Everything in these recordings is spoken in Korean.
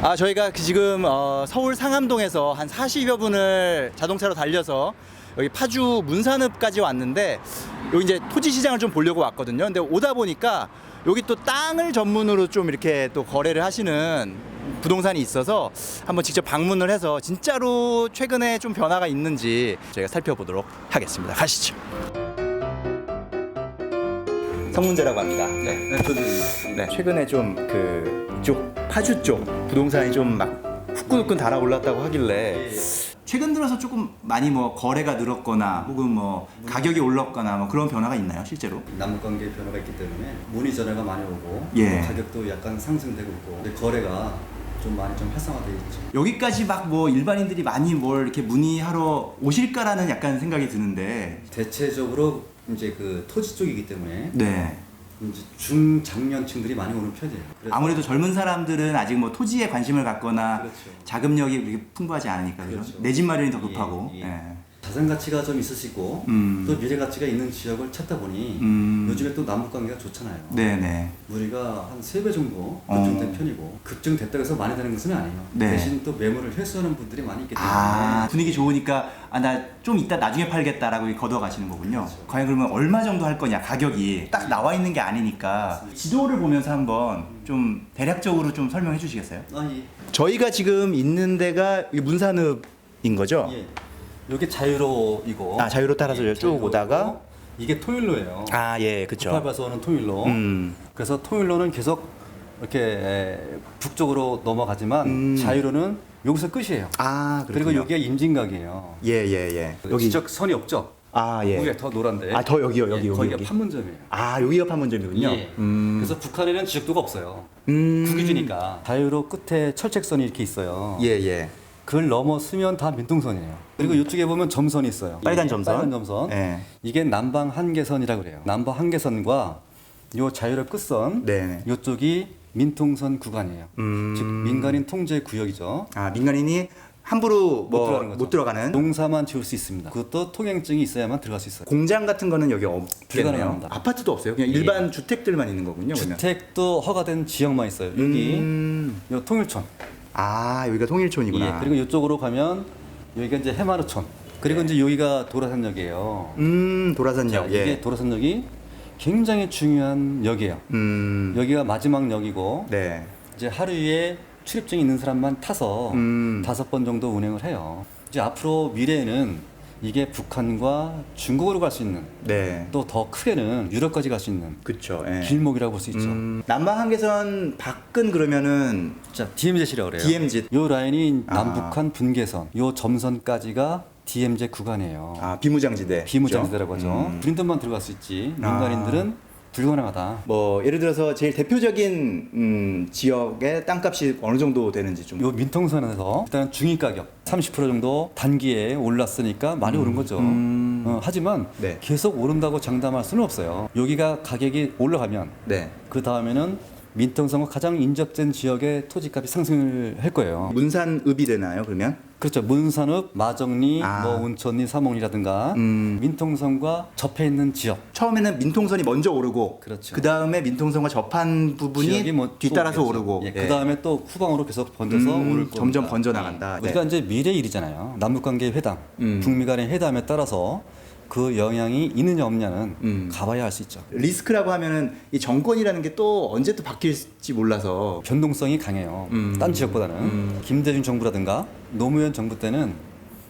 아 저희가 그 지금 어, 서울 상암동에서 한 40여 분을 자동차로 달려서 여기 파주 문산읍까지 왔는데 여기 이제 토지 시장을 좀 보려고 왔거든요. 근데 오다 보니까 여기 또 땅을 전문으로 좀 이렇게 또 거래를 하시는 부동산이 있어서 한번 직접 방문을 해서 진짜로 최근에 좀 변화가 있는지 저희가 살펴보도록 하겠습니다. 가시죠. 성문재라고 합니다. 네. 네, 최근에 좀 그 이쪽 파주 쪽 부동산이 좀 막 후끈후끈 달아올랐다고 하길래 최근 들어서 조금 많이 뭐 거래가 늘었거나 혹은 뭐 가격이 올랐거나 뭐 그런 변화가 있나요 실제로? 남북관계 변화가 있기 때문에 문의 전화가 많이 오고 예. 가격도 약간 상승되고 있고 근데 거래가 좀 많이 좀 활성화되어 있죠. 여기까지 막 뭐 일반인들이 많이 뭘 이렇게 문의하러 오실까라는 약간 생각이 드는데 대체적으로 이제 그 토지 쪽이기 때문에 네 이제 중장년층들이 많이 오는 편이에요. 그래서 아무래도 젊은 사람들은 아직 뭐 토지에 관심을 갖거나 그렇죠. 자금력이 그렇게 풍부하지 않으니까? 그렇죠. 내 집 마련이 더 급하고 예, 예. 예. 자산 가치가 좀 있으시고 음. 또 미래 가치가 있는 지역을 찾다 보니 음. 요즘에 또 남북 관계가 좋잖아요. 네네 우리가 한 세 배 정도 어. 급증된 편이고 급증됐다고 해서 많이 되는 것은 아니에요. 네. 대신 또 매물을 회수하는 분들이 많이 있기 때문에 아 분위기 좋으니까 아 나 좀 이따 나중에 팔겠다라고 걷어 가시는 거군요. 그렇죠. 과연 그러면 얼마 정도 할 거냐 가격이 딱 나와 있는 게 아니니까 지도를 보면서 한번 좀 대략적으로 좀 설명해 주시겠어요? 아, 예. 저희가 지금 있는 데가 이 문산읍인 거죠? 예. 여기 자유로이고 아, 자유로 따라서 쭉 자유로이고 오다가? 이게 통일로예요. 아 예 그쵸. 98에서 오는 통일로. 음. 그래서 통일로는 계속 이렇게 북쪽으로 넘어가지만 음. 자유로는 여기서 끝이에요. 아 그리고 그렇군요. 여기가 임진각이에요. 예 예 예. 여기 지적 선이 없죠. 아 예. 여기가 더 노란데. 아, 더 여기요, 여기, 예, 여기, 거기가 여기. 판문점이에요. 아 여기가 판문점이군요. 예. 음. 그래서 북한에는 지적도가 없어요. 음. 국유지니까 자유로 끝에 철책선이 이렇게 있어요. 예 예. 그걸 넘어서면 다 민통선이에요. 그리고 이쪽에 보면 점선이 있어요. 빨간 예, 점선? 빨간 점선. 예. 이게 남방 한계선이라고 그래요. 남방 한계선과 요 자유로 끝선 네네. 요쪽이 민통선 구간이에요. 음. 즉 민간인 통제 구역이죠. 아 민간인이 함부로 뭐 들어가는 거죠. 못 들어가는 농사만 지을 수 있습니다. 그것도 통행증이 있어야만 들어갈 수 있어요. 공장 같은 거는 여기 없겠네요. 불가능합니다. 아파트도 없어요. 그냥 예. 일반 주택들만 있는 거군요. 그러면. 주택도 허가된 지역만 있어요. 여기 음. 요 통일촌. 아 여기가 통일촌이구나. 예, 그리고 이쪽으로 가면 여기가 이제 해마루촌. 그리고 이제 여기가 도라산역이에요. 음 자, 도라산역. 예. 이게 도라산역이 굉장히 중요한 역이에요. 음. 여기가 마지막 역이고 네. 이제 하루에 출입증이 있는 사람만 타서 음. 다섯 번 정도 운행을 해요. 이제 앞으로 미래에는 이게 북한과 중국으로 갈 수 있는 네. 또 더 크게는 유럽까지 갈 수 있는 그쵸. 예. 길목이라고 볼 수 있죠. 음, 남방 한계선 밖은 그러면은 자, DMZ라고 그래요. DMZ. 요 라인이 아. 남북한 분계선, 요 점선까지가 DMZ 구간이에요. 아 비무장지대. 비무장지대라고? 하죠. 음. 브린든만 들어갈 수 있지. 아. 민간인들은 불가능하다. 뭐 예를 들어서 제일 대표적인 음, 지역의 땅값이 어느 정도 되는지 좀. 요 민통선에서 일단 중위 가격 30% 정도 단기에 올랐으니까 많이 오른 거죠. 음. 어, 하지만 네. 계속 오른다고 장담할 수는 없어요. 여기가 가격이 올라가면 네. 그 다음에는 민통선과 가장 인접된 지역의 토지값이 상승을 할 거예요. 문산읍이 되나요 그러면? 그렇죠. 문산읍, 마정리, 아. 뭐 운천리, 삼홍리라든가 음. 민통선과 접해 있는 지역. 처음에는 민통선이 먼저 오르고 그렇죠. 그 다음에 민통선과 접한 부분이 지역이 뭐또 뒤따라서. 오르고 예, 네. 그 다음에 또 후방으로 계속 번져서 음, 오를 겁니다. 점점 번져 나간다. 예. 우리가 네. 이제 미래 일이잖아요. 남북관계 회담, 음. 북미 간의 회담에 따라서 그 영향이 있느냐 없느냐는 음. 가봐야 알 수 있죠. 리스크라고 하면은 이 정권이라는 게 또 언제 또 바뀔지 몰라서 변동성이 강해요. 음. 딴 지역보다는 음. 김대중 정부라든가 노무현 정부 때는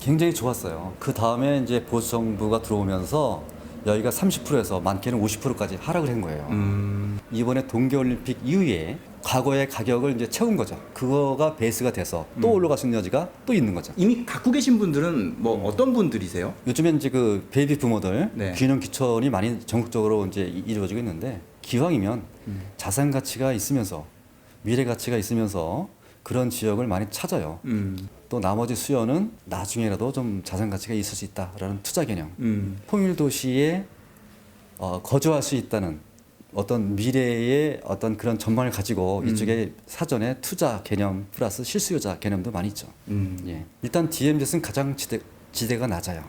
굉장히 좋았어요. 그 다음에 이제 보수 정부가 들어오면서 여기가 30%에서 많게는 50%까지 하락을 한 거예요. 음, 이번에 동계올림픽 이후에 과거의 가격을 이제 채운 거죠. 그거가 베이스가 돼서 또 음. 올라갈 수 있는 여지가 또 있는 거죠. 이미 갖고 계신 분들은 뭐 어떤 분들이세요? 요즘엔 이제 그 베이비 부모들 네. 균형 기촌이 많이 전국적으로 이제 이- 이루어지고 있는데 기왕이면 음. 자산 가치가 있으면서 미래 가치가 있으면서 그런 지역을 많이 찾아요. 음, 또 나머지 수요는 나중에라도 좀 자산 가치가 있을 수 있다라는 투자 개념. 음, 통일 도시에 어, 거주할 수 있다는 어떤 미래의 어떤 그런 전망을 가지고 음. 이쪽에 사전에 투자 개념 플러스 실수요자 개념도 많이 있죠. 음. 예. 일단 DMZ는 가장 지대, 지대가 낮아요.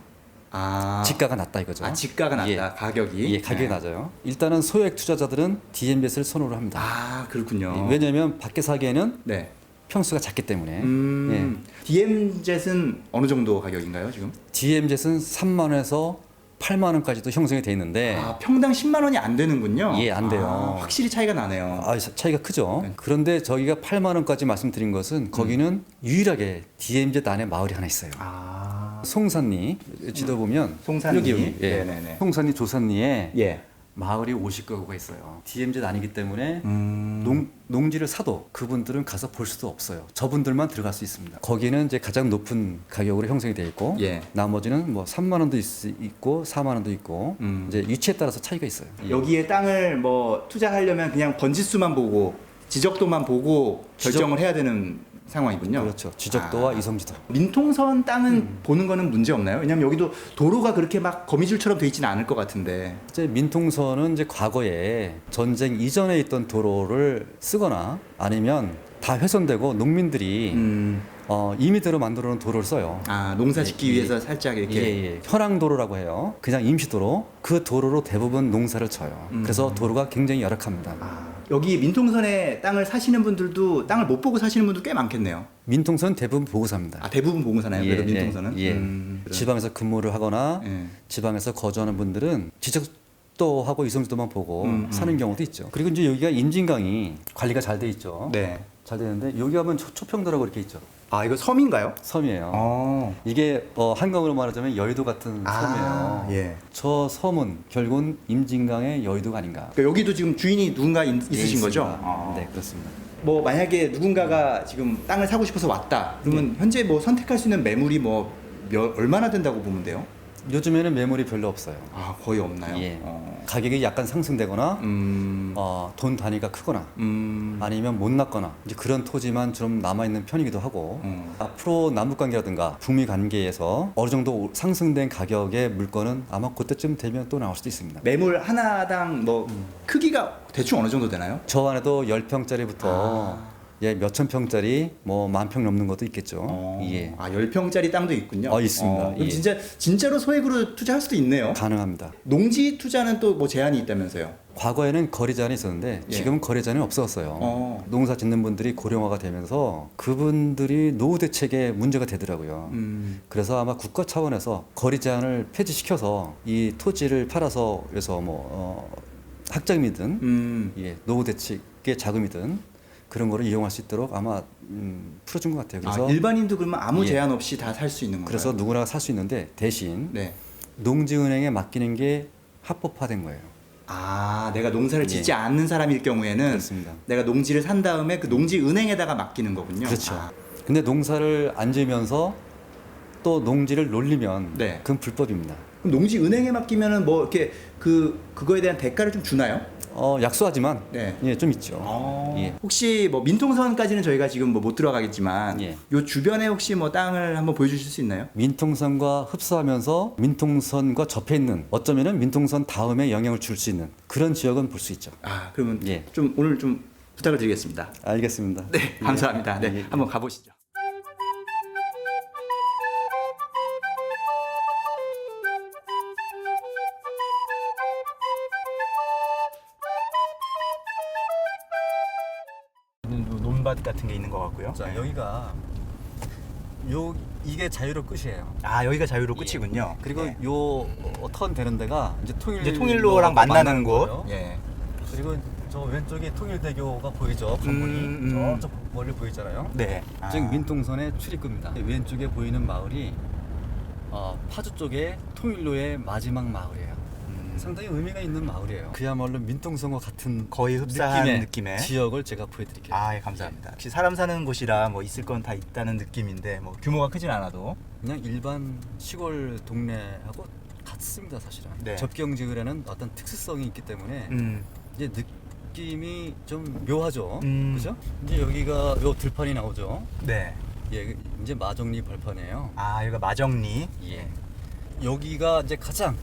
아, 지가가 낮다 이거죠. 아 직가가 낮다 예. 가격이. 예, 가격이 네. 낮아요. 일단은 소액 투자자들은 DMZ를 선호를 합니다. 아 그렇군요. 예, 왜냐하면 밖에 사기에는 네. 평수가 작기 때문에 음, DMzet은 어느 정도 가격인가요 지금? 예. DMZ는 3만 원에서 8만 원까지도 형성이 돼 있는데 아 평당 10만 원이 안 되는군요. 예, 안 돼요. 아, 확실히 차이가 나네요. 아, 차이가 크죠. 네. 그런데 저희가 8만 원까지 말씀드린 것은 거기는 유일하게 DMZ 안에 마을이 하나 있어요. 아, 송산리 지도 보면 송산리. 여기 여기 예. 네네네. 송산리 조산리에 예. 마을이 50가구가 있어요. DMZ 아니기 때문에 음, 농, 농지를 사도 그분들은 가서 볼 수도 없어요. 저분들만 들어갈 수 있습니다. 거기는 이제 가장 높은 가격으로 형성이 되어 있고 예. 나머지는 뭐 3만 원도 있, 있고 4만 원도 있고 음. 이제 위치에 따라서 차이가 있어요. 여기에 땅을 뭐 투자하려면 그냥 번지수만 보고 지적도만 보고 지적- 결정을 해야 되는 상황이군요. 그렇죠. 지적도와 아. 이성지도. 민통선 땅은 음. 보는 거는 문제 없나요? 왜냐면 여기도 도로가 그렇게 막 거미줄처럼 돼 있지는 않을 것 같은데. 이제 민통선은 이제 과거에 전쟁 이전에 있던 도로를 쓰거나 아니면 다 훼손되고 농민들이 음, 어, 임의대로 만들어 놓은 도로를 써요. 아 농사 짓기 예, 예. 위해서 살짝 이렇게. 예, 예. 현황도로라고 해요. 그냥 임시도로. 그 도로로 대부분 농사를 쳐요. 음. 그래서 도로가 굉장히 열악합니다. 아, 여기 민통선에 땅을 사시는 분들도 땅을 못 보고 사시는 분들 꽤 많겠네요. 민통선 대부분 보고 삽니다. 아 대부분 보고 사나요? 그래도 예, 민통선은. 예. 음, 그래. 지방에서 근무를 하거나 예. 지방에서 거주하는 분들은 지적 도 하고 이성지도만 보고 음, 음. 사는 경우도 있죠. 그리고 이제 여기가 임진강이 관리가 잘 돼 있죠. 네. 잘 되는데 여기 하면 초, 초평도라고 이렇게 있죠. 아 이거 섬인가요? 섬이에요. 어. 이게 어, 한강으로 말하자면 여의도 같은 아, 섬이에요. 예. 저 섬은 결국은 임진강의 여의도가 아닌가. 그러니까 여기도 지금 주인이 누군가 있, 예, 있으신 거죠? 있습니다. 아. 네, 그렇습니다. 뭐 만약에 누군가가 지금 땅을 사고 싶어서 왔다. 그러면 현재 뭐 선택할 수 있는 매물이 뭐 몇, 얼마나 된다고 보면 돼요? 요즘에는 매물이 별로 없어요. 아 거의 없나요? 예. 어. 가격이 약간 상승되거나 음. 어, 돈 단위가 크거나 음. 아니면 못 났거나 이제 그런 토지만 좀 남아 있는 편이기도 하고 음. 앞으로 남북 관계라든가 북미 관계에서 어느 정도 상승된 가격의 물건은 아마 그때쯤 되면 또 나올 수도 있습니다. 매물 하나당 뭐 음. 크기가 대충 어느 정도 되나요? 저 안에도 10평짜리부터 아. 예, 몇천 평짜리 뭐 만 평 넘는 것도 있겠죠. 어. 예. 아 10평짜리 땅도 있군요. 어, 있습니다. 그럼 예. 진짜 진짜로 소액으로 투자할 수도 있네요. 가능합니다. 농지 투자는 또 뭐 제한이 있다면서요? 과거에는 거래 제한이 있었는데 예. 지금은 거래 제한이 없어졌어요. 어. 농사 짓는 분들이 고령화가 되면서 그분들이 노후 대책에 문제가 되더라고요. 음. 그래서 아마 국가 차원에서 거리 제한을 폐지시켜서 이 토지를 팔아서 그래서 뭐 어, 학자금이든 음. 예, 노후 대책의 자금이든 그런 거를 이용할 수 있도록 아마 음, 풀어준 것 같아요. 그래서 아, 일반인도 그러면 아무 예. 제한 없이 다 살 수 있는 건가요? 그래서 누구나 살 수 있는데 대신 네. 농지은행에 맡기는 게 합법화된 거예요. 아, 내가 농사를 예. 짓지 않는 사람일 경우에는 그렇습니다. 내가 농지를 산 다음에 그 농지 은행에다가 맡기는 거군요. 그렇죠. 아, 근데 농사를 안 지으면서 또 농지를 놀리면 네. 그건 불법입니다. 그럼 농지 은행에 맡기면은 뭐 이렇게 그 그거에 대한 대가를 좀 주나요? 어, 약소하지만 네. 예, 좀 있죠. 아, 예. 혹시 뭐 민통선까지는 저희가 지금 뭐 못 들어가겠지만 예. 요 주변에 혹시 뭐 땅을 한번 보여주실 수 있나요? 민통선과 흡사하면서 민통선과 접해 있는 어쩌면은 민통선 다음에 영향을 줄 수 있는 그런 지역은 볼 수 있죠. 아, 그러면 예. 좀 오늘 좀 부탁을 드리겠습니다. 알겠습니다. 네, 예. 감사합니다. 네, 예, 예. 한번 가보시죠. 논밭 같은 게 있는 것 같고요. 자 여기가 요 이게 자유로 끝이에요. 아 여기가 자유로 끝이군요. 그리고 네. 요턴 되는 데가 이제 통일 이제 통일로랑 만나는 곳. 예. 그리고 저 왼쪽에 통일대교가 보이죠. 건물이 음, 음. 저쪽 멀리 보이잖아요. 네. 즉 민통선의 출입구입니다. 왼쪽에 보이는 마을이 어, 파주 쪽에 통일로의 마지막 마을이에요. 음, 상당히 의미가 있는 마을이에요. 그야말로 민통선과 같은 거의 흡사한 느낌의, 느낌의. 지역을 제가 보여드릴게요. 아, 예, 감사합니다. 역시 사람 사는 곳이라 뭐 있을 건 다 있다는 느낌인데 뭐 규모가 크진 않아도 그냥 일반 시골 동네하고 같습니다, 사실은. 네. 접경지구라는 어떤 특수성이 있기 때문에 음. 이제 느낌이 좀 묘하죠. 음. 그죠? 이제 여기가 요 들판이 나오죠. 네. 예, 이제 마정리 벌판이에요. 아, 여기가 마정리. 예. 여기가 이제 가장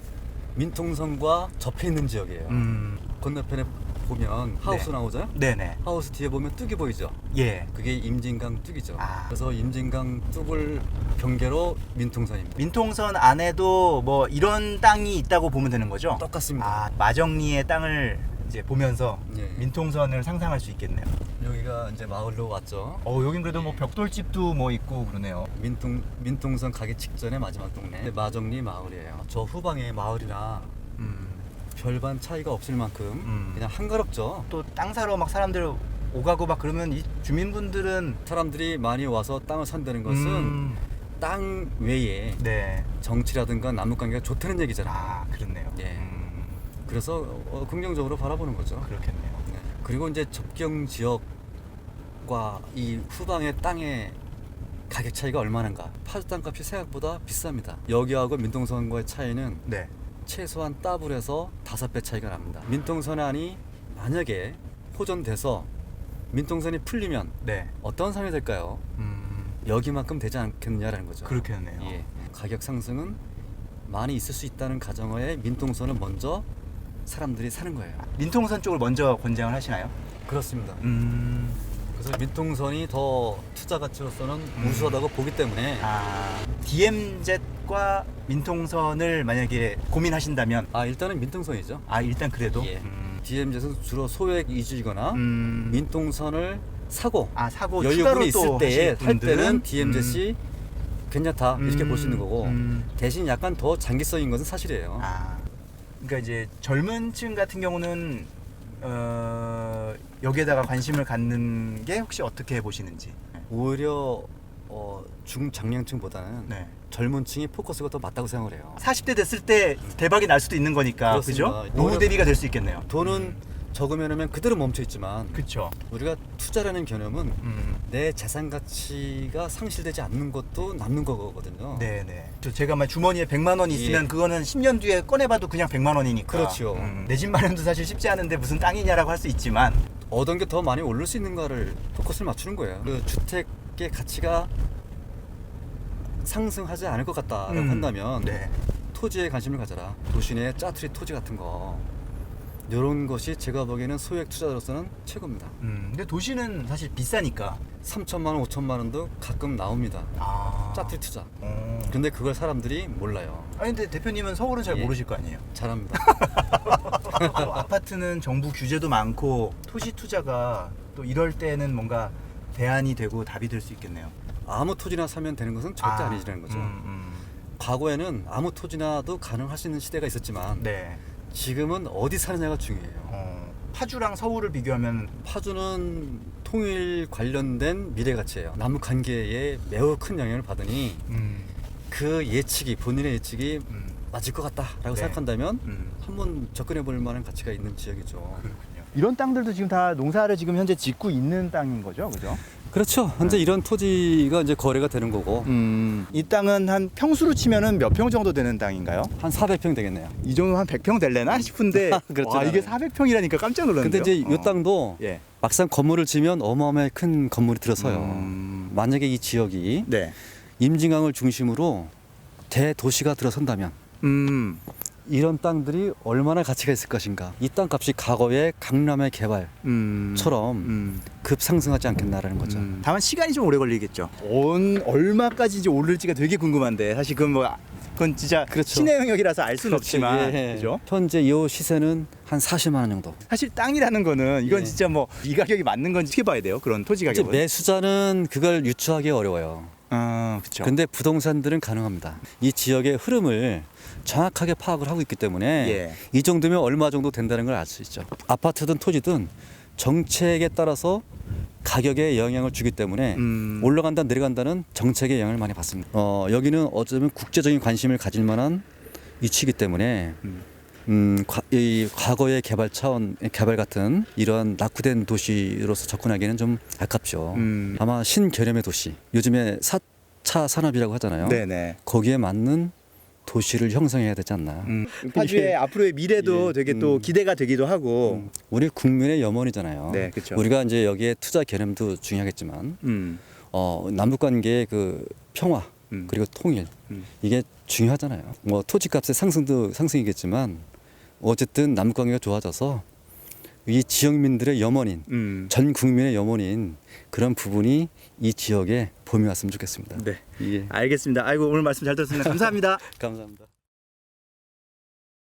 민통선과 접해 있는 지역이에요. 음. 건너편에 보면 하우스 네. 나오죠? 네, 네. 하우스 뒤에 보면 뚝이 보이죠? 예. 그게 임진강 뚝이죠. 아. 그래서 임진강 뚝을 경계로 민통선입니다. 민통선 안에도 뭐 이런 땅이 있다고 보면 되는 거죠? 똑같습니다. 아, 마정리의 땅을 이제 보면서 예. 민통선을 상상할 수 있겠네요. 여기가 이제 마을로 왔죠. 어 여긴 그래도 뭐 벽돌집도 뭐 있고 그러네요. 민통 민통선 가기 직전의 마지막 동네 마정리 마을이에요. 저 후방에 마을이나 음. 별반 차이가 없을 만큼 음. 그냥 한가롭죠. 또 땅 사러 막 사람들 오가고 막 그러면 이 주민분들은 사람들이 많이 와서 땅을 산다는 것은 음, 땅 외에 네. 정치라든가 남북 관계가 좋다는 얘기잖아 요. 아 그렇네요. 예. 음, 그래서 어, 긍정적으로 바라보는 거죠. 그렇겠네요. 네. 그리고 이제 접경 지역과 이 후방의 땅의 가격 차이가 얼마나인가? 파주 땅값이 생각보다 비쌉니다. 여기하고 민통선과의 차이는 네. 최소한 더블에서 다섯 배 차이가 납니다. 민통선 안이 만약에 호전돼서 민통선이 풀리면 네. 어떤 상황이 될까요? 음, 여기만큼 되지 않겠느냐라는 거죠. 그렇겠네요. 예. 가격 상승은 많이 있을 수 있다는 가정하에 민통선을 먼저 사람들이 사는 거예요. 민통선 쪽을 먼저 권장을 하시나요? 그렇습니다. 음. 그래서 민통선이 더 투자 가치로서는 우수하다고 보기 때문에 아 DMZ과 민통선을 만약에 고민하신다면 아 일단은 민통선이죠. 아 일단 그래도 예. 음. DMZ는 주로 소액 이주이거나 음. 민통선을 사고 아 사고 여유분이 있을 또 때에 하실 할 분들은 때는 DMZ이 괜찮다 이렇게 음. 볼수 있는 거고 음. 대신 약간 더 장기성인 것은 사실이에요. 아 그러니까 이제 젊은 층 같은 경우는 어, 여기에다가 관심을 갖는 게 혹시 어떻게 보시는지. 오히려 어, 중장년층보다는 네. 젊은 층이 포커스가 더 맞다고 생각을 해요. 40대 됐을 때 대박이 날 수도 있는 거니까 그렇습니다. 그죠? 노후 대비가 될 수 있겠네요. 돈은 적으면 그대로 멈춰 있지만 그렇죠. 우리가 투자라는 개념은 음. 내 자산 가치가 상실되지 않는 것도 남는 거거든요. 네네. 저 제가 막 주머니에 100만 원이 있으면 예. 그거는 10년 뒤에 꺼내봐도 그냥 100만 원이니까. 그렇죠. 내 집 마련도 사실 쉽지 않은데 무슨 땅이냐라고 할 수 있지만. 얻은 게 더 많이 오를 수 있는가를 포커스를 맞추는 거예요. 그 주택의 가치가 상승하지 않을 것 같다라고 음. 한다면 네. 토지에 관심을 가져라. 도시 내 짜투리 토지 같은 거 이런 것이 제가 보기에는 소액 투자로서는 최고입니다. 음. 근데 도시는 사실 비싸니까. 3천만 원, 5천만 원도 가끔 나옵니다. 아. 짜투리 투자. 어. 근데 그걸 사람들이 몰라요. 아니 근데 대표님은 서울은 잘 예. 모르실 거 아니에요. 잘합니다. 또 아파트는 정부 규제도 많고 토지 투자가 또 이럴 때는 뭔가 대안이 되고 답이 될 수 있겠네요. 아무 토지나 사면 되는 것은 절대 아, 니라는 거죠. 음, 음. 과거에는 아무 토지나도 가능할 수 있는 시대가 있었지만 네. 지금은 어디 사느냐가 중요해요. 어, 파주랑 서울을 비교하면 파주는 통일 관련된 미래 가치예요. 남북 관계에 매우 큰 영향을 받으니 음, 그 예측이 본인의 예측이 음, 맞을 것 같다라고 네. 생각한다면 음. 한번 접근해 볼 만한 가치가 있는 지역이죠. 그렇군요. 이런 땅들도 지금 다 농사를 지금 현재 짓고 있는 땅인 거죠, 그죠? 그렇죠. 현재 이런 토지가 이제 거래가 되는 거고 음, 이 땅은 한 평수로 치면은 몇 평 정도 되는 땅인가요? 한 400평 되겠네요. 이 정도 한 100평 될래나 싶은데 그렇진 와, 이게 않아요. 400평이라니까 깜짝 놀랐는데요. 근데 이제 이 어. 땅도 예. 막상 건물을 지면 어마어마하게 큰 건물이 들어서요. 음. 만약에 이 지역이 네. 임진강을 중심으로 대도시가 들어선다면 음. 이런 땅들이 얼마나 가치가 있을 것인가. 이 땅 값이 과거의 강남의 개발처럼 음. 음. 급상승하지 않겠나라는 거죠. 음. 다만 시간이 좀 오래 걸리겠죠. 온 얼마까지 이제 오를지가 되게 궁금한데 사실 그건 뭐 그건 진짜 그렇죠. 신의 영역이라서 알 수는 없지만 예. 그죠? 현재 이 시세는 한 40만 원 정도. 사실 땅이라는 거는 이건 예. 진짜 뭐 이 가격이 맞는 건지 어떻게 봐야 돼요? 그런 토지 이제 가격은. 매수자는 그걸 유추하기 어려워요. 아, 그렇죠. 근데 부동산들은 가능합니다. 이 지역의 흐름을 정확하게 파악을 하고 있기 때문에 예. 이 정도면 얼마 정도 된다는 걸 알 수 있죠. 아파트든 토지든 정책에 따라서 가격에 영향을 주기 때문에 음. 올라간다 내려간다는 정책의 영향을 많이 받습니다. 어, 여기는 어쩌면 국제적인 관심을 가질 만한 위치이기 때문에 음. 음, 과, 이 과거의 개발 차원 개발 같은 이러한 낙후된 도시로서 접근하기에는 좀 아깝죠. 음. 아마 신개념의 도시 요즘에 4차 산업이라고 하잖아요. 네네. 거기에 맞는 도시를 형성해야 되지 않나. 음. 파주의 앞으로의 미래도 예. 되게 또 기대가 되기도 하고. 음, 우리 국민의 염원이잖아요. 네, 그쵸. 우리가 이제 여기에 투자 개념도 중요하겠지만 음. 어, 남북 관계의 그 평화 음. 그리고 통일 음. 이게 중요하잖아요. 뭐 토지값의 상승도 상승이겠지만 어쨌든 남북 관계가 좋아져서 이 지역민들의 염원인 음. 전 국민의 염원인 그런 부분이 이 지역에 봄이 왔으면 좋겠습니다. 네. 예. 알겠습니다. 아이고 오늘 말씀 잘 들었습니다. 감사합니다. 감사합니다.